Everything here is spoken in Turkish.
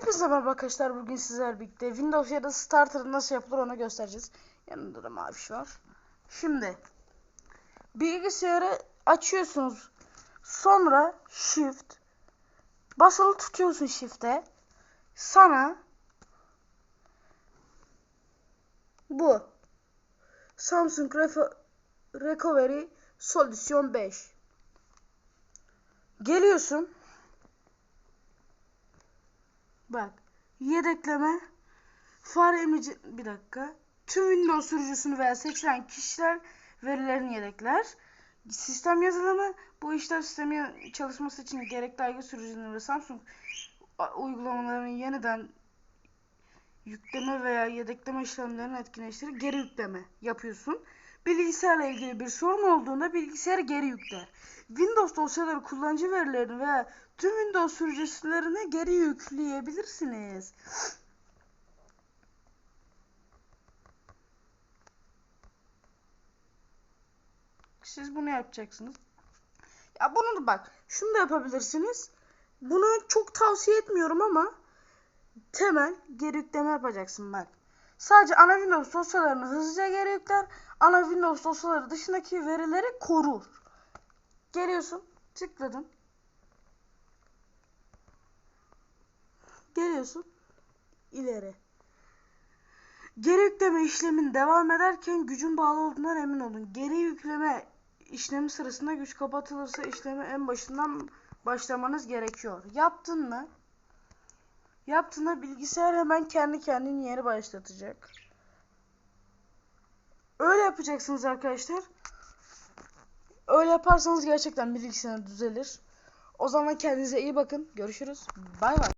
Hepinize merhaba arkadaşlar. Bugün sizler birlikte Windows ya da Starter nasıl yapılır onu göstereceğiz. Yanında da maviş var. Şimdi bilgisayarı açıyorsunuz. Sonra Shift basılı tutuyorsun Shift'e. Sana bu Samsung Refa- Recovery Solution 5 geliyorsun Bak. Yedekleme. Fare emici... Bir dakika. Tüm Windows sürücüsünü veya seçilen kişiler verilerini yedekler. Sistem yazılımı bu işlem sistemi çalışması için gerekli aygı sürücülerini ve Samsung uygulamalarının yeniden yükleme veya yedekleme işlemlerini etkinleştirir. Geri yükleme yapıyorsun. Bilgisayarla ilgili bir sorun olduğunda bilgisayarı geri yükler. Windows dosyaları kullanıcı verilerini veya tüm Windows sürücülerine geri yükleyebilirsiniz. Siz bunu yapacaksınız. Ya bunu da bak, şunu da yapabilirsiniz. Bunu çok tavsiye etmiyorum ama temel geri yükleme yapacaksın bak. Sadece ana Windows dosyalarını hızlıca geri yükler. Ana Windows dosyaları dışındaki verileri korur. Geliyorsun, tıkladın. Geliyorsun, ileri. Geri yükleme işlemin devam ederken gücün bağlı olduğundan emin olun. Geri yükleme işlemi sırasında güç kapatılırsa işlemi en başından başlamanız gerekiyor. Yaptın mı? Yaptığında bilgisayar hemen kendi kendini yeni başlatacak. Öyle yapacaksınız arkadaşlar. Öyle yaparsanız gerçekten bilgisayar düzelir. O zaman kendinize iyi bakın. Görüşürüz. Bay bay.